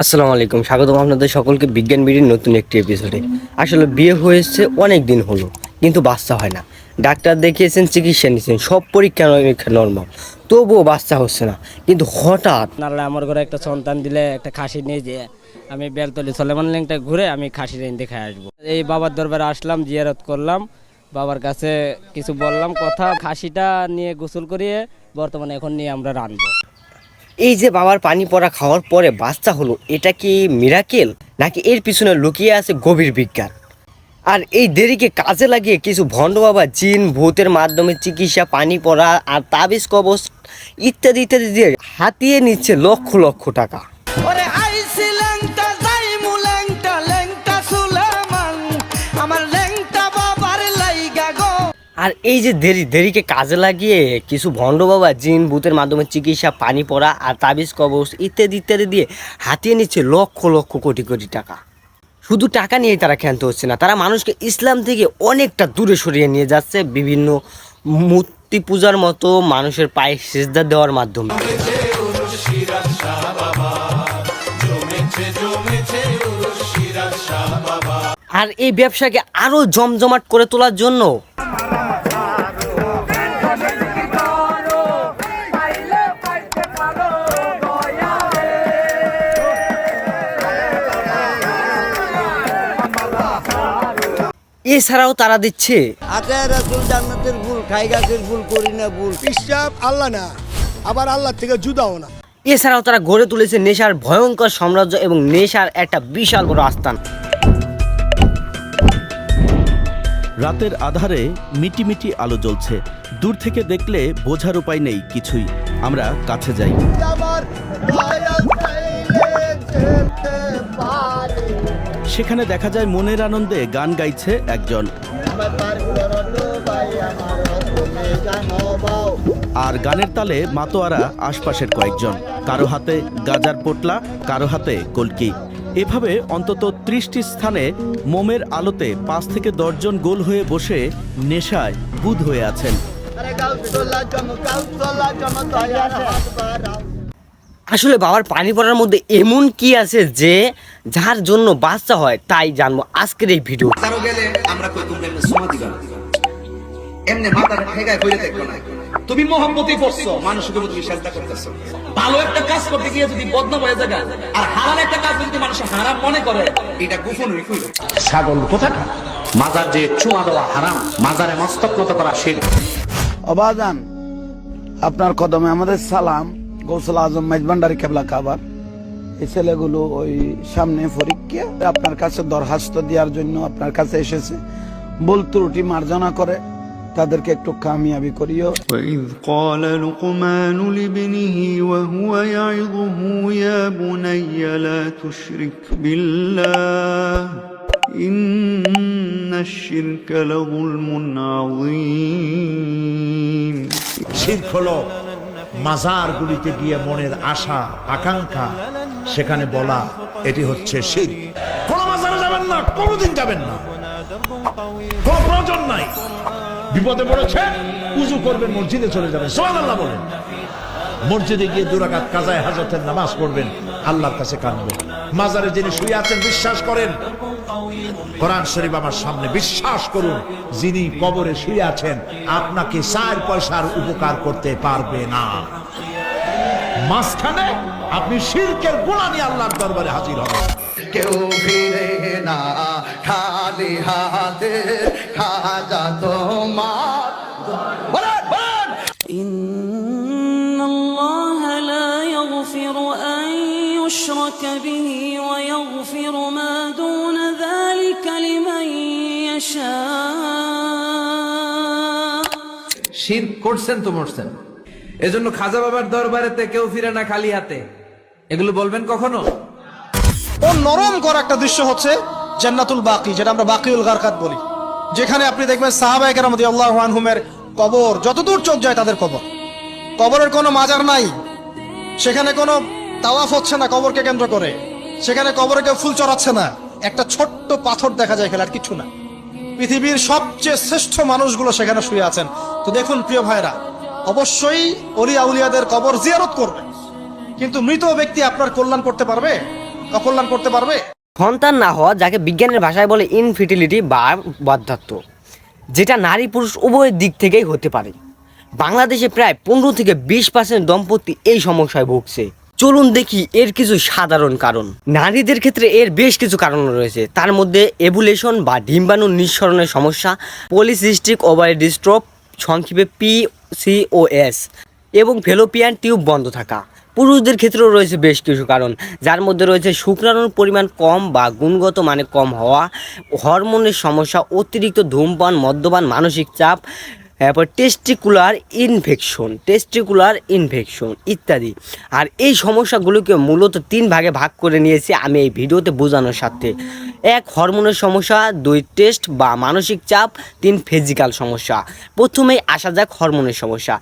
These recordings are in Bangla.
আসসালামু আলাইকুম, স্বাগতম আপনাদের সকলকে বিজ্ঞান বিড়ির নতুন একটি এপিসোডে আসলে বিয়ে হয়েছে, অনেক দিন হলো, কিন্তু বাচ্চা হয় না। ডাক্তার দেখিয়েছেন, চিকিৎসা নিয়েছেন, সব পরীক্ষা নিরীক্ষা নর্মাল তবুও বাচ্চা হচ্ছে না। কিন্তু হঠাৎ নাহলে আমার ঘরে একটা সন্তান দিলে, একটা খাসি নিয়ে যে আমি বেলতলি সলেমান লেংটা ঘুরে আমি খাসি রেন দেখে আসব। এই বাবার দরবারে আসলাম, জিয়ারত করলাম। বাবার কাছে কিছু বললাম, কথা, খাসিটা নিয়ে গোসল করিয়ে বর্তমানে এখন নিয়ে আমরা রানবো এই যে বাবার পানি পড়া খাওয়ার পরে বাচ্চা হলো, এটা কি মিরাকেল নাকি এর পিছনে লুকিয়ে আছে গভীর বিজ্ঞান? আর এই দেরিকে কাজে লাগিয়ে কিছু ভণ্ড বাবা জিন, ভূতের মাধ্যমে চিকিৎসা, পানি পড়া আর তাবিজ কবচ ইত্যাদি ইত্যাদি দিয়ে হাতিয়ে নিচ্ছে লক্ষ লক্ষ টাকা। আর এই যে দেরি, দেরিকে কাজে লাগিয়ে কিছু ভণ্ড বাবা জিন ভূতের মাধ্যমে চিকিৎসা, পানি পড়া আর তাবিজ, কবচ ইত্যাদি ইত্যাদি দিয়ে হাতিয়ে নিচ্ছে লক্ষ লক্ষ কোটি কোটি টাকা। শুধু টাকা নিয়ে তারা ক্ষান্ত হচ্ছে না, তারা মানুষকে ইসলাম থেকে অনেকটা দূরে সরিয়ে নিয়ে যাচ্ছে বিভিন্ন মূর্তি পূজার মতো মানুষের পায়ে সেজদা দেওয়ার মাধ্যমে। আর এই ব্যবসাকে আরও জমজমাট করে তোলার জন্য এছাড়াও তারা দিচ্ছে। রাসুল জান্নাতের ফুল খাই গাছের ফুল করি না ফুল পিসাব আল্লাহ না আবার আল্লাহ থেকে জুদাও না। এছাড়াও তারা গড়ে তুলেছে নেশার ভয়ঙ্কর সাম্রাজ্য এবং নেশার একটা বিশাল বড় আস্থান। রাতের আধারে মিটিমিটি আলো জ্বলছে। দূর থেকে দেখলে বোঝার উপায় নেই কিছুই। আমরা কাছে যাই। সেখানে দেখা যায় মনের আনন্দে গান গাইছে একজন। আর গানের তালে মাতোয়ারা আশপাশের কয়েকজন। কারও হাতে গাজার পোটলা, কারও হাতে কলকি। এভাবে অন্তত ত্রিশটি স্থানে মোমের আলোতে পাঁচ থেকে দশজন গোল হয়ে বসে নেশায় বুধ হয়ে আছেন। আসলে বাবার পানি পড়ার মধ্যে এমন কি আছে যে যার জন্য বাচ্চা হয় তাই জানব আজকের এই ভিডিও। গেলে আমরা কই তোমরা এমনি সোমা এমনি মাথার ঠেকায় কইরে দেখো না। তুমি মোহাম্মতি করছ সাজদা করতেছো। ভালো একটা কাজ করতে গিয়ে যদি বদনাম হয়ে যায় আর হারাম একটা কাজ যদি মানুষ হারাম মনে করে এটা গোপন ছাগল কোথাটা মাজার যে চুমা দেওয়া হারাম মাজারে মস্তক নত করা অবাদান আপনার কদমে আমাদের সালাম। গৌসল আজম মেজবান্ডারি কেবলা কাবার এই ছেলেগুলো ওই সামনে পরীক্ষা আপনার কাছে দরখাস্ত দেওয়ার জন্য আপনার কাছে এসেছে ভুল ত্রুটি মার্জনা করে তাদেরকে একটু কামিয়াবি করিও وإذ قال لقمان لابنه وهو يعظه يا بني لا تشرك بالله إن الشرك لظلم عظيم শির্ক হলো মাজারগুলিতে গিয়ে মনের আশা, আকাঙ্ক্ষা, সেখানে বলা, এটি হচ্ছে শির। কোন মাজারে যাবেন না, কোনোদিন যাবেন না। কোন প্রয়োজন নাই। বিপদে পড়েছে, উজু করবেন, মসজিদে চলে যাবেন। সোহান আল্লাহ বলেন। মসজিদে গিয়ে দুরাকাত কাজায় হাজতের নামাজ পড়বেন, আল্লাহর কাছে কাঁদবেন। মাজারে যিনি শুয়ে আছেন, বিশ্বাস করেন কোরআন শরীফ আমার সামনে বিশ্বাস করুন যিনি কবরে শুয়ে আছেন আপনাকে চার পয়সার উপকার করতে পারবে না। মাঝখানে আপনি শিরকের গোলানি আল্লাহর দরবারে হাজির হবেন। কেউ ফিরে না খালি হাতে খাজা তোমার ইন্নাল্লাহ লা ইয়াগফিরু আন ইউশরাকা বিহি ওয়া ইয়াগফিরু মা لمن يشاء শির করছেন তো মরছেন এজন্য খাজা বাবার দরবারেতে কেউ ফিরে না খালি হাতে এগুলো বলবেন কখনো ও নরম করা একটা দৃশ্য হচ্ছে জান্নাতুল বাকি যেটা আমরা বাকিউল গারকাত বলি যেখানে আপনি দেখবেন সাহাবায়ে কেরাম রাদিয়াল্লাহু আনহুমের কবর যতদূর চোখ যায় তাদের কবর কবরের কোনো মাজার নাই সেখানে কোনো তাওয়াফ হচ্ছে না কবরকে কেন্দ্র করে সেখানে কবরে কেউ ফুল চড়াচ্ছে না একটা ছোট্ট পাথর দেখা যায় খেলার, কিছু না। পৃথিবীর সবচেয়ে শ্রেষ্ঠ মানুষগুলো সেখানে শুয়ে আছেন। তো দেখুন, প্রিয় ভাইরা অবশ্যই অলি আউলিয়াদের কবর জিয়ারত করবে। কিন্তু মৃত ব্যক্তি আপনার কল্যাণ করতে পারবে? অকল্যাণ করতে পারবে? সন্তান না হওয়া, যাকে বিজ্ঞানের ভাষায় বলে ইনফিটিলিটি বা বার্ধক্য, যেটা নারী পুরুষ উভয়ের দিক থেকেই হতে পারে। বাংলাদেশে প্রায় পনেরো থেকে বিশ পার্সেন্ট দম্পতি এই সমস্যায় ভুগছে। চলুন দেখি এর কিছু সাধারণ কারণ। নারীদের ক্ষেত্রে এর বেশ কিছু কারণ রয়েছে। তার মধ্যে এভুলেশন বা ডিম্বাণু নিঃসরণের সমস্যা পলিসিস্টিক ওভারি ডিস্ট্রপ সংক্ষেপে পিসিওএস এবং ফেলোপিয়ান টিউব বন্ধ থাকা। পুরুষদের ক্ষেত্রেও রয়েছে বেশ কিছু কারণ, যার মধ্যে রয়েছে শুক্রাণুর পরিমাণ কম বা গুণগত মানে কম হওয়া, হরমোনের সমস্যা, অতিরিক্ত ধূমপান, মদ্যপান, মানসিক চাপ তারপর টেস্টিকুলার ইনফেকশন টেস্টিকুলার ইনফেকশন ইত্যাদি। আর এই সমস্যাগুলোকে মূলত তিন ভাগে ভাগ করে নিয়েছি আমি এই ভিডিওতে বোঝানোর সাথে এক, হরমোনের সমস্যা, দুই টেস্ট বা মানসিক চাপ, তিন ফিজিক্যাল সমস্যা। প্রথমেই আসা যাক হরমোনের সমস্যা।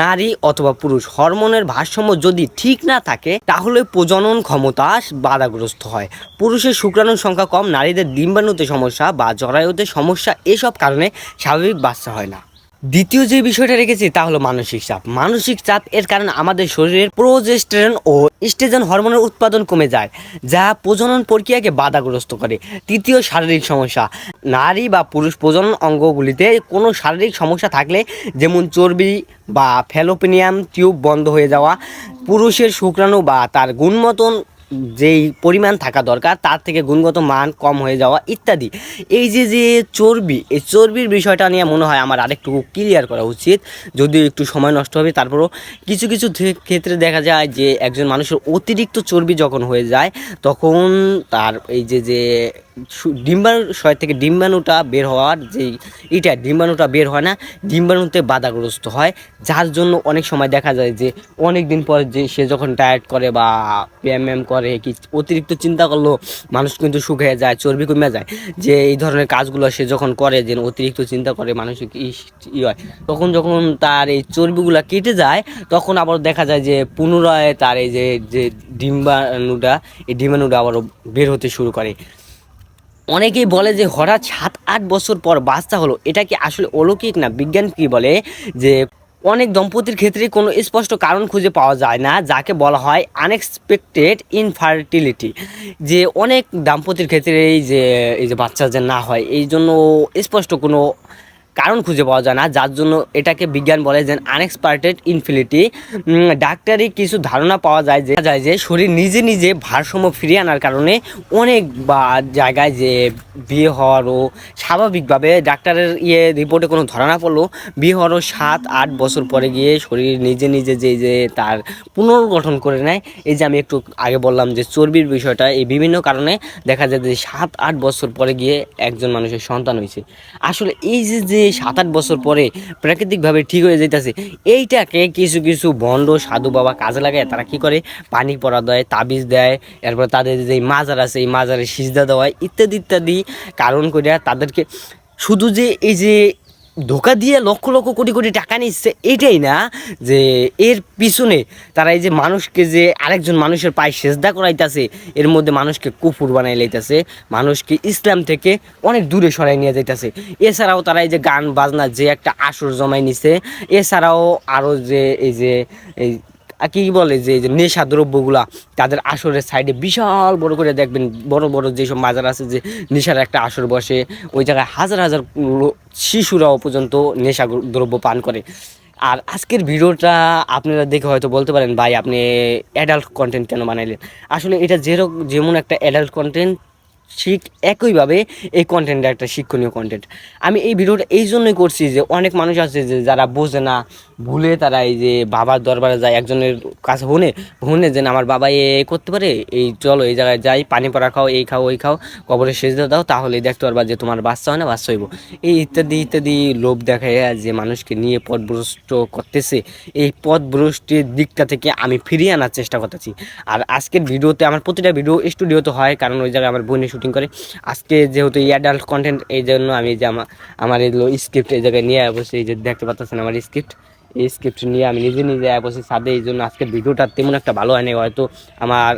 নারী অথবা পুরুষ, হরমোনের ভারসাম্য যদি ঠিক না থাকে, তাহলে প্রজনন ক্ষমতা বাধাগ্রস্ত হয়। পুরুষের শুক্রাণুর সংখ্যা কম, নারীদের ডিম্বাণুতে সমস্যা বা জরায়ুতে সমস্যা এসব কারণে স্বাভাবিক বাচ্চা হয় না। দ্বিতীয় যে বিষয়টা রেখেছি তা হলো মানসিক চাপ। মানসিক চাপ এর কারণে আমাদের শরীরের প্রোজেস্টেরন ও স্টেজন হরমোনের উৎপাদন কমে যায়, যা প্রজনন প্রক্রিয়াকে বাধাগ্রস্ত করে। তৃতীয় শারীরিক সমস্যা, নারী বা পুরুষ প্রজনন অঙ্গগুলিতে কোনো শারীরিক সমস্যা থাকলে যেমন চর্বি বা ফ্যালোপিনিয়াম টিউব বন্ধ হয়ে যাওয়া, পুরুষের শুক্রাণু বা তার গুণমতন যেই পরিমাণ থাকা দরকার, তার থেকে গুণগত মান কম হয়ে যাওয়া ইত্যাদি। এই যে যে চর্বি, এই চর্বির বিষয়টা নিয়ে মনে হয় আমার আরেকটু ক্লিয়ার করা উচিত। যদিও একটু সময় নষ্ট হবে, তারপরও কিছু কিছু ক্ষেত্রে দেখা যায় যে, একজন মানুষের অতিরিক্ত চর্বি যখন হয়ে যায়, তখন তার এই যে যে ডিম্বাণুশয় থেকে ডিম্বাণুটা বের হওয়ার যেই এটা ডিম্বাণুটা বের হয় না, ডিম্বাণুতে বাধাগ্রস্ত হয়। যার জন্য অনেক সময় দেখা যায় যে অনেক দিন পর যে, সে যখন ডায়েট করে বা ব্যায়াম করে কি অতিরিক্ত চিন্তা করলেও মানুষ কিন্তু শুকিয়ে যায়, চর্বি কমে যায়। যে এই ধরনের কাজগুলো সে যখন করে, যে অতিরিক্ত চিন্তা করে ই- ই হয়, তখন যখন তার এই চর্বিগুলো কেটে যায়, তখন আবার দেখা যায় যে পুনরায় তার এই যে যে ডিম্বাণুটা, এই ডিম্বাণুটা আবারও বের হতে শুরু করে। অনেকেই বলে যে হঠাৎ সাত আট বছর পর বাচ্চা হলো, এটা কি আসলে অলৌকিক না বিজ্ঞান কি বলে যে অনেক দম্পতির ক্ষেত্রে কোনো স্পষ্ট কারণ খুঁজে পাওয়া যায় না, যাকে বলা হয় আনএক্সপেক্টেড ইনফার্টিলিটি যে অনেক দাম্পতির ক্ষেত্রে এই যে এই যে বাচ্চা যে না হয়, এই জন্য স্পষ্ট কোনো কারণ খুঁজে পাওয়া যায় না, যার জন্য এটাকে বিজ্ঞান বলে যে আনএক্সপার্টেড ইনফিনিটি ডাক্তারি কিছু ধারণা পাওয়া যায় যে যায় যে শরীর নিজে নিজে ভারসাম্য ফিরিয়ে আনার কারণে অনেক বা জায়গায় যে বিয়ে হওয়ারও স্বাভাবিকভাবে ডাক্তারের ইয়ে রিপোর্টে কোনো ধারণা পড়ল বিয়ে হওয়ারও সাত, আট বছর পরে গিয়ে শরীর নিজে নিজে যে যে তার পুনর্গঠন করে নেয়, এই যে আমি একটু আগে বললাম যে চর্বির বিষয়টা, এই বিভিন্ন কারণে দেখা যায় যে সাত, আট বছর পরে গিয়ে একজন মানুষের সন্তান হয়েছে। আসলে এই যে যে সাত আট বছর পরে প্রাকৃতিকভাবে ঠিক হয়ে যেতেছে এইটাকে কিছু কিছু ভণ্ড সাধু বাবা কাজে লাগায়, তারা কি করে? পানি পরা দেয়, তাবিজ দেয়, এরপর তাদের যে মাজার আছে, এই মাজারে সিজদা দেওয়া ইত্যাদি ইত্যাদি। কারণ করে তাদেরকে শুধু যে এই যে ধোকা দিয়ে লক্ষ লক্ষ কোটি কোটি টাকা নিচ্ছে এটাই না যে এর পিছনে তারা এই যে মানুষকে যে আরেকজন মানুষের পায়ে সেজদা করাইতেছে, এর মধ্যে মানুষকে কুফুর বানাই লাইতেছে, মানুষকে ইসলাম থেকে অনেক দূরে সরাই নিয়ে যাইতেছে। এছাড়াও তারা এই যে গান, বাজনা যে একটা আসর জমাই নিছে, এছাড়াও আরও যে এই যে এই কি বলে যে নেশা দ্রব্যগুলা তাদের আসরের সাইডে বিশাল বড় করে দেখবেন, বড় বড় যেসব মাজার আছে যে নেশার একটা আসর বসে, ওই জায়গায় হাজার হাজার শিশুরাও পর্যন্ত নেশা দ্রব্য পান করে। আর আজকের ভিডিওটা আপনারা দেখে হয়তো বলতে পারেন, ভাই আপনি অ্যাডাল্ট কন্টেন্ট কেন বানাইলেন? আসলে এটা যেরকম যেমন একটা অ্যাডাল্ট কন্টেন্ট ঠিক একইভাবে এই কন্টেন্টটা একটা শিক্ষণীয় কন্টেন্ট আমি এই ভিডিওটা এই জন্যই করছি যে অনেক মানুষ আছে যে যারা বোঝে না, ভুলে তারা এই যে বাবার দরবারে যায়, একজনের কাছে হনে হনে যে না, আমার বাবা এ এ করতে পারে এই চলো এই জায়গায় যাই পানি পড়া খাও এই খাও ওই খাও কবরে সেচ দাও তাহলে দেখতে পারবা যে তোমার বাচ্চা হয় না বাচ্চা হইব। এই ইত্যাদি ইত্যাদি লোভ দেখায় যে মানুষকে নিয়ে পথভ্রষ্ট করতেছে। এই পথভ্রষ্টের দিকটা থেকে আমি ফিরিয়ে আনার চেষ্টা করতেছি। আর আজকের ভিডিওতে আমার প্রতিটা ভিডিও স্টুডিওতে হয় কারণ ওই জায়গায় আমার বোনে শুটিং করে। আজকে যেহেতু অ্যাডাল্ট কন্টেন্ট এই জন্য আমি যে আমার আমার এগুলো স্ক্রিপ্ট এই জায়গায় নিয়ে বসে এই যে দেখতে পাচ্ছেন আমার স্ক্রিপ্ট এই স্ক্রিপ্ট নিয়ে আমি নিজে নিজে বসে সাথে এই জন্য আজকে ভিডিওটা তেমন একটা ভালো হয়নি। হয়তো আমার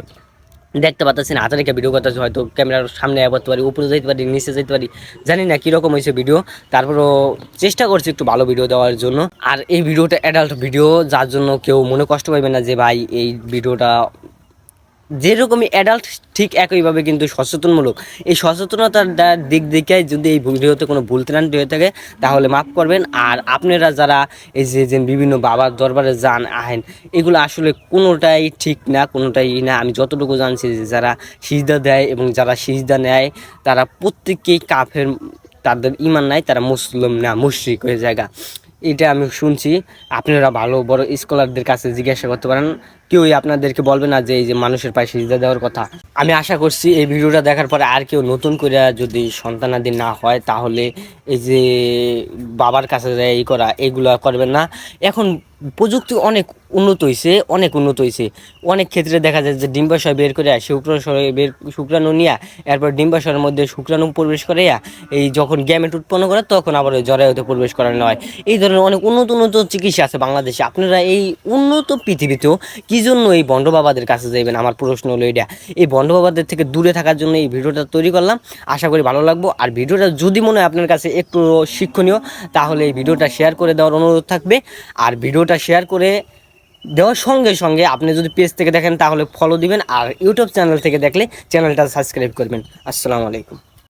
দেখতে পাচ্ছেন হাতে রেখে ভিডিও করতেছে, হয়তো ক্যামেরার সামনে করতে পারি, উপরে যেতে পারি, নিচে যেতে পারি, জানি না কীরকম হয়েছে ভিডিও তারপরও চেষ্টা করছি একটু ভালো ভিডিও দেওয়ার জন্য। আর এই ভিডিওটা অ্যাডাল্ট ভিডিও যার জন্য কেউ মনে কষ্ট পাইবে না যে, ভাই, এই ভিডিওটা যেরকমই অ্যাডাল্ট ঠিক একইভাবে কিন্তু সচেতনমূলক। এই সচেতনতার দিক দিকে যদি এই ভিডিওতে কোনো ভুল ত্রান্তি হয়ে থাকে, তাহলে মাফ করবেন। আর আপনারা যারা এই যে যে বিভিন্ন বাবার দরবারে যান, আহেন, এগুলো আসলে কোনোটাই ঠিক না, কোনোটাই না। আমি যতটুকু জানছি যে যারা সিজদা দেয় এবং যারা সিজদা নেয়, তারা প্রত্যেককেই কাফের, তাদের ইমান নাই, তারা মুসলিম না, মুশরিক হয়ে জায়গা। এটা আমি শুনছি। আপনারা ভালো বড় স্কলারদের কাছে জিজ্ঞাসা করতে পারেন। কেউই আপনাদেরকে বলবে না যে এই যে মানুষের পায়ে সিজদা দেওয়ার কথা। আমি আশা করছি এই ভিডিওটা দেখার পরে আর কেউ নতুন করে যদি সন্তানাদি না হয়, তাহলে এই যে বাবার কাছে যায় এই করা, এগুলো করবেন না। এখন প্রযুক্তি অনেক উন্নত হয়েছে অনেক উন্নত হয়েছে অনেক ক্ষেত্রে দেখা যায় যে ডিম্বাশয় বের করে শুক্রাশয় বের, শুক্রাণু নিয়ে, এরপর ডিম্বাশয়ের মধ্যে শুক্রাণু প্রবেশ করে এই যখন গ্যামেট উৎপন্ন করে, তখন আবার জরায়ুতে প্রবেশ করানো হয়। এই ধরনের অনেক উন্নত উন্নত চিকিৎসা আছে বাংলাদেশে। আপনারা এই উন্নত পৃথিবীতেও কি জন্য এই বন্ড বাবাদের কাছে যাবেন আমার প্রশ্ন হলো এটা এই বন্ড বাবাদের থেকে দূরে থাকার জন্য এই ভিডিওটা তৈরি করলাম। আশা করি ভালো লাগবো। আর ভিডিওটা যদি মনে হয় আপনার কাছে একটু শিক্ষণীয়, তাহলে এই ভিডিওটা শেয়ার করে দেওয়ার অনুরোধ থাকবে। আর ভিডিওটা শেয়ার করে দেওয়ার সঙ্গে সঙ্গে আপনি যদি পেজ থেকে দেখেন, তাহলে ফলো দিবেন। আর ইউটিউব চ্যানেল থেকে দেখলে চ্যানেলটা সাবস্ক্রাইব করবেন। আসসালামু আলাইকুম।